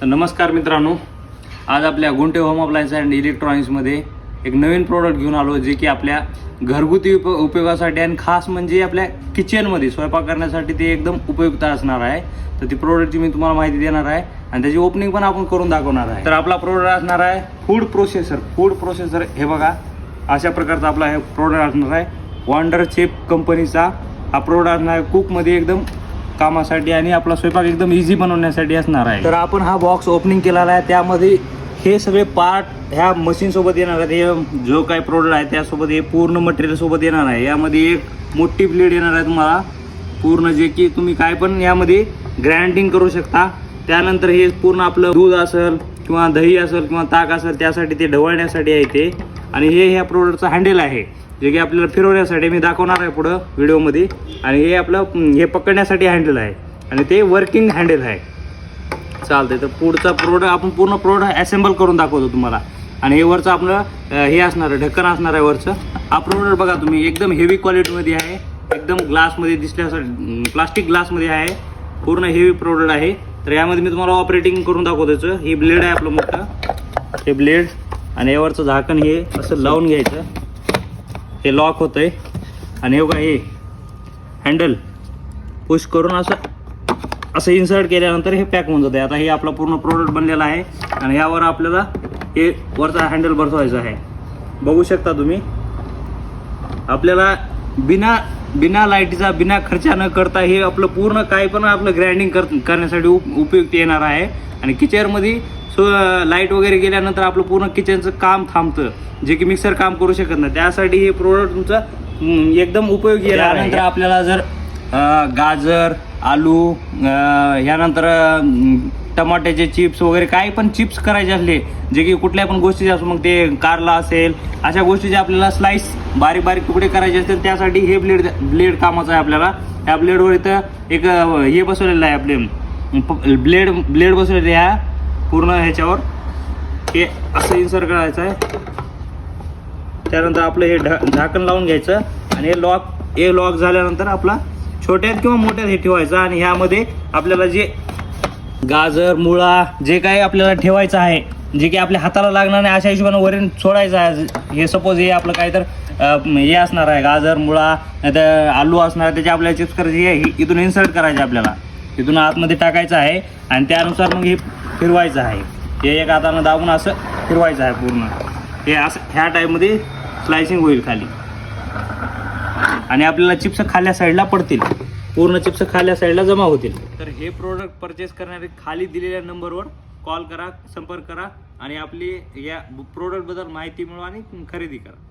तर नमस्कार मित्रांनो. आज आपल्या गुंटे होम अप्लायन्स अँड इलेक्ट्रॉनिक्समध्ये एक नवीन प्रोडक्ट घेऊन आलो जे की आपल्या घरगुती उप उपयोगासाठी आणि खास म्हणजे आपल्या किचनमध्ये स्वयंपाक करण्यासाठी ते एकदम उपयुक्त असणार आहे. तर ती प्रोडक्टची मी तुम्हाला माहिती देणार आहे आणि त्याची ओपनिंग पण आपण करून दाखवणार आहे. तर आपला प्रोडक्ट असणार आहे फूड प्रोसेसर फूड प्रोसेसर हे बघा अशा प्रकारचा आपला हे प्रोडक्ट असणार आहे. वॉन्डर चेप कंपनीचा हा प्रोडक्ट असणार आहे. कुकमध्ये एकदम कामासाठी आणि आपला स्वयंपाक एकदम इझी बनवण्यासाठी असणार आहे. तर आपण हा बॉक्स ओपनिंग केलेला आहे. त्यामध्ये हे सगळे पार्ट ह्या मशीनसोबत येणार आहेत. हे जो काही प्रोडक्ट आहे त्यासोबत हे पूर्ण मटेरियलसोबत येणार आहे. यामध्ये एक मोठी प्लेट येणार आहे तुम्हाला. पूर्ण जे की तुम्ही काय पण यामध्ये ग्राइंडिंग करू शकता. त्यानंतर हे पूर्ण आपलं दूध असेल किंवा दही असेल किंवा ताक असेल त्यासाठी ते ढवळण्यासाठी आहे ते. आणि हे ह्या प्रोडक्टचं हँडल आहे. जे की आपल्याला फिरवण्यासाठी मी दाखवणार आहे पुढं व्हिडिओमध्ये. आणि हे आपलं हे पकडण्यासाठी हँडल आहे. आणि ते वर्किंग हँडल आहे. चालतंय तर पुढचा प्रोडक्ट आपण पूर्ण प्रोडक्ट असेंबल करून दाखवतो तुम्हाला. आणि हे वरचं आपलं हे असणार आहे ढक्कन असणार आहे वरचं. हा प्रोडक्ट बघा तुम्ही एकदम हेवी क्वालिटीमध्ये आहे. एकदम ग्लासमध्ये दिसल्यासाठी प्लास्टिक ग्लासमध्ये आहे. पूर्ण हेवी प्रोडक्ट आहे. तर यामध्ये मी तुम्हाला ऑपरेटिंग करून दाखवतो हे ब्लेड आहे आपलं मोठं. हे ब्लेड आणि यावरचं झाकण हे असं लावून घ्यायचं. हे लॉक होतं आहे आणि हे बघा हे हँडल पुश करून असं असं इन्सर्ट केल्यानंतर हे पॅक होऊन जाते आता हे आपला पूर्ण प्रोडक्ट बनलेला आहे. आणि यावर आपल्याला हे वरचा हँडल बसवायचं आहे. बघू शकता तुम्ही. आपल्याला बिना बिना लाईटीचा बिना खर्चा न करता हे आपलं पूर्ण काय पण आपलं ग्राइंडिंग कर करण्यासाठी उप उपयुक्त येणार आहे. आणि किचनमध्ये सो लाइट वगैरे गेल्यानंतर आपलं पूर्ण किचनचं काम थांबतं. जे की मिक्सर काम करू शकत नाही. त्यासाठी हे प्रोडक्ट तुमचं एकदम उपयोगी येणार आपल्याला जर गाजर आलू ह्यानंतर टमाट्याचे चिप्स वगैरे काही पण चिप्स करायचे असले जे की कुठल्या पण गोष्टीचे असो मग ते कारला असेल अशा गोष्टीचे आपल्याला स्लाइस बारीक बारीक तुकडे करायचे असतील त्यासाठी हे ब्लेड ब्लेड कामाचं आहे आपल्याला. ह्या ब्लेडवर इथं एक हे बसवलेलं आहे आपले ब्लेड ब्लेड बसवलेले ह्या पूर्ण ह्याच्यावर. हे असं इन्सर करायचं आहे. त्यानंतर आपलं हे ढ झाकण लावून घ्यायचं आणि हे लॉक हे लॉक झाल्यानंतर आपला छोट्यात किंवा मोठ्यात हे ठेवायचं आणि ह्यामध्ये आपल्याला जे गाजर मुळा जे काही आपल्याला ठेवायचं आहे जे की आपल्या हाताला लागणार नाही अशा हिशोबाने वरील सोडायचं आहे. हे सपोज हे आपलं काय तर हे असणार आहे गाजर मुळा नाहीतर आलू असणार आहे, त्याचे आपल्याला चिप्स करायचे हे इथून इन्सर्ट करायचे आपल्याला. इथून आतमध्ये टाकायचं आहे आणि त्यानुसार मग हे फिरवायचं आहे. हे एक हातानं दाबून असं फिरवायचं आहे पूर्ण. हे असं ह्या टाईपमध्ये स्लायसिंग होईल खाली. आणि आपल्याला चिप्स खाल्या साईडला पडतील. पूर्ण चिप्स खाल्या साईडला जमा होतील. तर हे प्रोडक्ट परचेस करणारे खाली दिलेल्या नंबरवर कॉल करा संपर्क करा आणि आपली या प्रोडक्टबद्दल माहिती मिळवा आणि खरेदी करा.